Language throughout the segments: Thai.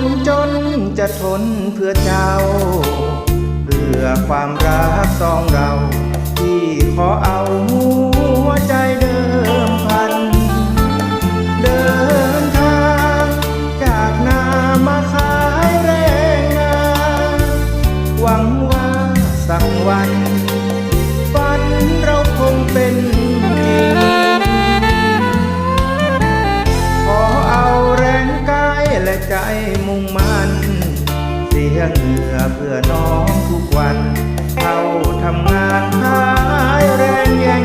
นจนจะทนเพื่อเจ้าเพื่อความรักสองเรา ที่ขอเอาหัวใจเดิมพัน เดินทางจากนามาขายแรงงานหวังว่าสักวัน เสียเหงื่อเพื่อน้องทุกวันเขาทำงานหายแรงแย่ง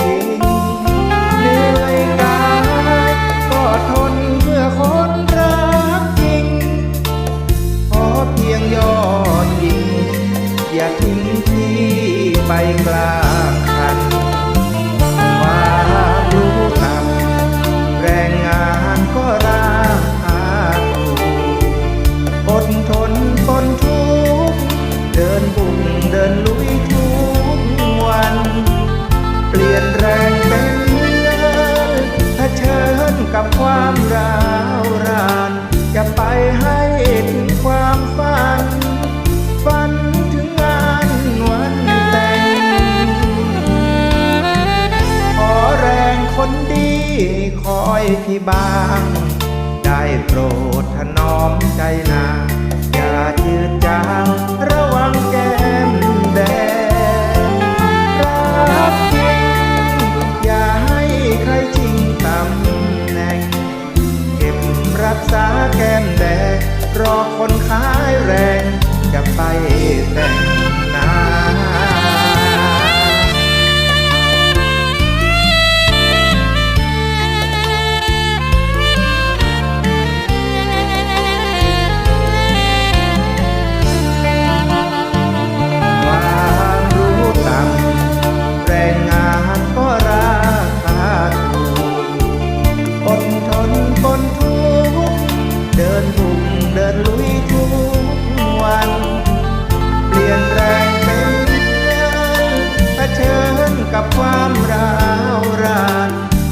ชิงเหนื่อยกายก็ทนเพื่อคนรักจริงขอเพียงยอดยิง อย่าทิ้งที่ไปกลาง จะไปให้ถึงความฝัน ฝันถึงงานวันแต่ง ขอแรงคนดีคอยพี่บาง ได้โปรดถนอมใจนา อย่าจืดจางรา รักษาแก้มแดงรอคนขายแรงจะไปแต่ง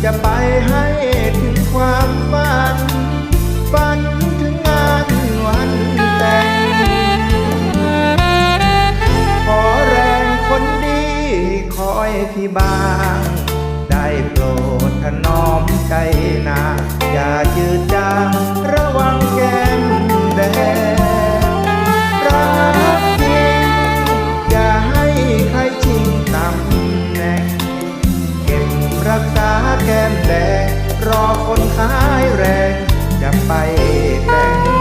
จะไปให้ถึง รักษาแก้มแดง รอคนขายแรง จะไปแต่ง